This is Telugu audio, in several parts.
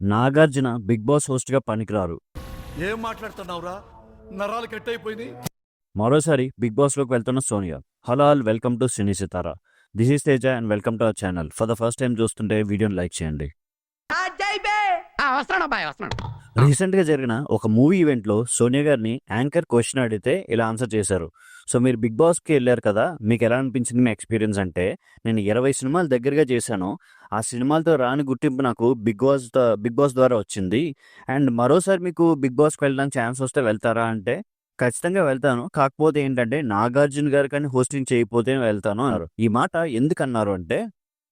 నాగార్జున బిగ్ బాస్ హోస్ట్గా పనికిరారు. ఏం మాట్లాడుతున్నావురా? నరాలు కట్ అయిపోయింది మరోసారి బిగ్ బాస్లోకి వెళ్తున్న Sonia hello all welcome to cine Sitara. This is Teja and welcome to our channel. For the first time చూస్తుంటే వీడియోని లైక్ చేయండి. రీసెంట్గా రీసెంట్గా జరిగిన ఒక మూవీ ఈవెంట్లో సోనియా గారిని యాంకర్ క్వశ్చన్ అడిగితే ఇలా ఆన్సర్ చేశారు. సో మీరు బిగ్ బాస్కి వెళ్ళారు కదా మీకు ఎలా అనిపించింది మీ ఎక్స్పీరియన్స్ అంటే నేను ఇరవై సినిమాలు దగ్గరగా చేశాను. ఆ సినిమాలతో రాని గుర్తింపు నాకు బిగ్ బాస్ బిగ్ బాస్ ద్వారా వచ్చింది. అండ్ మరోసారి మీకు బిగ్ బాస్కి వెళ్ళడానికి ఛాన్స్ వస్తే వెళ్తారా అంటే ఖచ్చితంగా వెళ్తాను. కాకపోతే ఏంటంటే నాగార్జున గారు కానీ హోస్టింగ్ చేయకపోతే వెళ్తాను అన్నారు. ఈ మాట ఎందుకన్నారు అంటే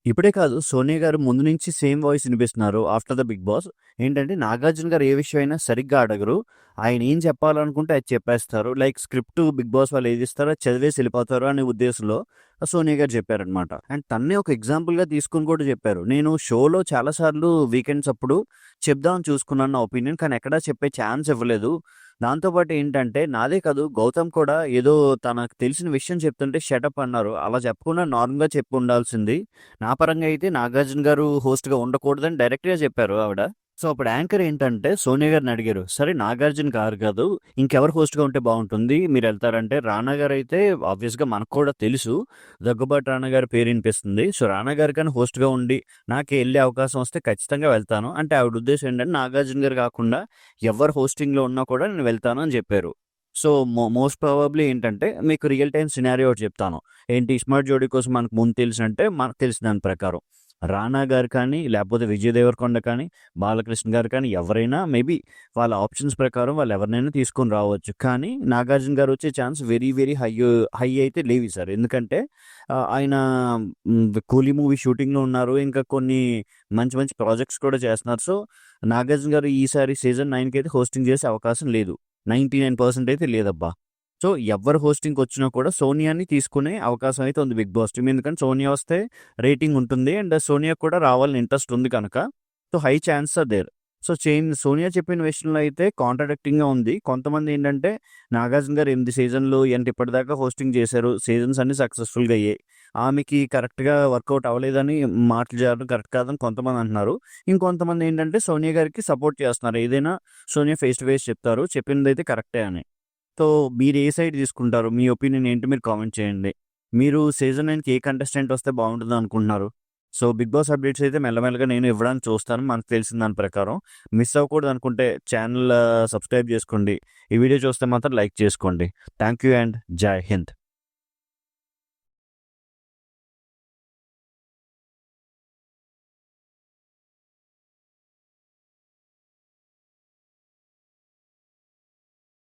ఇప్పుడే కాదు సోనియా గారు ముందు నుంచి సేమ్ వాయిస్ వినిపిస్తున్నారు ఆఫ్టర్ ద బిగ్ బాస్. ఏంటంటే నాగార్జున గారు ఏ విషయం అయినా సరిగ్గా అడగరు ఆయన ఏం చెప్పాలనుకుంటే అది చెప్పేస్తారు. లైక్ స్క్రిప్ట్ బిగ్ బాస్ వాళ్ళు ఏది ఇస్తారో చదివేసి వెళ్ళిపోతారు అనే ఉద్దేశంలో సోనియా గారు చెప్పారనమాట అండ్ తన్నే ఒక ఎగ్జాంపుల్గా తీసుకుని కూడా చెప్పారు. నేను షోలో చాలా సార్లు వీకెండ్స్ అప్పుడు చెప్దామని చూసుకున్నాను నా ఒపీనియన్ కానీ ఎక్కడా చెప్పే ఛాన్స్ ఇవ్వలేదు. దాంతోపాటు ఏంటంటే నాదే కాదు గౌతమ్ కూడా ఏదో తనకు తెలిసిన విషయం చెప్తుంటే షటప్ అన్నారు. అలా చెప్పకుండా నార్మల్గా చెప్పి ఉండాల్సింది. నా పరంగా అయితే నాగార్జున గారు హోస్ట్గా ఉండకూడదని డైరెక్ట్గా చెప్పారు ఆవిడ. సో అప్పుడు యాంకర్ ఏంటంటే సోనియా గారిని అడిగారు సరే నాగార్జున గారు కాదు ఇంకెవరు హోస్ట్గా ఉంటే బాగుంటుంది? మీరు వెళ్తారంటే రానా గారు అయితే ఆబ్వియస్గా మనకు కూడా తెలుసు దగ్గుబాటు రానా గారి పేరు వినిపిస్తుంది. సో రానా గారి కానీ హోస్ట్గా ఉండి నాకు వెళ్ళే అవకాశం వస్తే ఖచ్చితంగా వెళ్తాను. అంటే ఆవిడ ఉద్దేశం ఏంటంటే నాగార్జున గారు కాకుండా ఎవరు హోస్టింగ్లో ఉన్నా కూడా నేను వెళ్తాను అని చెప్పారు. సో మో మోస్ట్ ప్రాబబ్లీ ఏంటంటే మీకు రియల్ టైం సినారియో ఒకటి చెప్తాను. ఏంటి స్మార్ట్ జోడీ కోసం మనకు ముందు తెలిసినంటే మనకు తెలిసిన దాని ప్రకారం. రానా గారు కానీ లేకపోతే విజయ్ దేవరకొండ కానీ బాలకృష్ణ గారు కానీ ఎవరైనా మేబీ వాళ్ళ ఆప్షన్స్ ప్రకారం వాళ్ళు ఎవరినైనా తీసుకొని రావచ్చు. కానీ నాగార్జున గారు వచ్చే chance very very high high అయితే లేవి సార్. ఎందుకంటే ఆయన కూలీ మూవీ షూటింగ్లో ఉన్నారు. ఇంకా కొన్ని మంచి మంచి ప్రాజెక్ట్స్ కూడా చేస్తున్నారు. సో నాగార్జున గారు ఈసారి సీజన్ నైన్కి అయితే హోస్టింగ్ చేసే అవకాశం లేదు. నైంటీ నైన్ పర్సెంట్ అయితే లేదబ్బా. సో ఎవరు హోస్టింగ్కి వచ్చినా కూడా సోనియాని తీసుకునే అవకాశం అయితే ఉంది బిగ్ బాస్ టీమ్. ఎందుకంటే సోనియా వస్తే రేటింగ్ ఉంటుంది అండ్ సోనియా కూడా రావాలని ఇంట్రెస్ట్ ఉంది కనుక. So high chance are there. So change Sonia చెప్పిన విషయంలో అయితే కాంట్రాడిక్టింగ్గా ఉంది. కొంతమంది ఏంటంటే నాగార్జున గారు ఎనిమిది సీజన్లు అంటే ఇప్పటిదాకా హోస్టింగ్ చేశారు. సీజన్స్ అన్ని సక్సెస్ఫుల్గా అయ్యాయి. ఆమెకి కరెక్ట్గా వర్కౌట్ అవ్వలేదని మాటలు చేయడం కరెక్ట్ కాదని కొంతమంది అంటున్నారు. ఇంకొంతమంది ఏంటంటే సోనియా గారికి సపోర్ట్ చేస్తున్నారు. ఏదైనా సోనియా ఫేస్ టు ఫేస్ చెప్తారు. చెప్పింది అయితే కరెక్టే అని. సో మీరు ఏ సైడ్ తీసుకుంటారు? మీ ఒపీనియన్ ఏంటి? మీరు కామెంట్ చేయండి. మీరు సీజన్ నైన్కి ఏ కంటెస్టెంట్ వస్తే బాగుంటుంది అనుకుంటున్నారు? సో బిగ్ బాస్ అప్డేట్స్ అయితే మెల్లమెల్లగా నేను ఇవ్వడానికి చూస్తాను. మనకు తెలిసిన దాని ప్రకారం. మిస్ అవ్వకూడదు అనుకుంటే ఛానల్ సబ్స్క్రైబ్ చేసుకోండి. ఈ వీడియో చూస్తే మాత్రం లైక్ చేసుకోండి. థ్యాంక్ యూ అండ్ జై హింద్.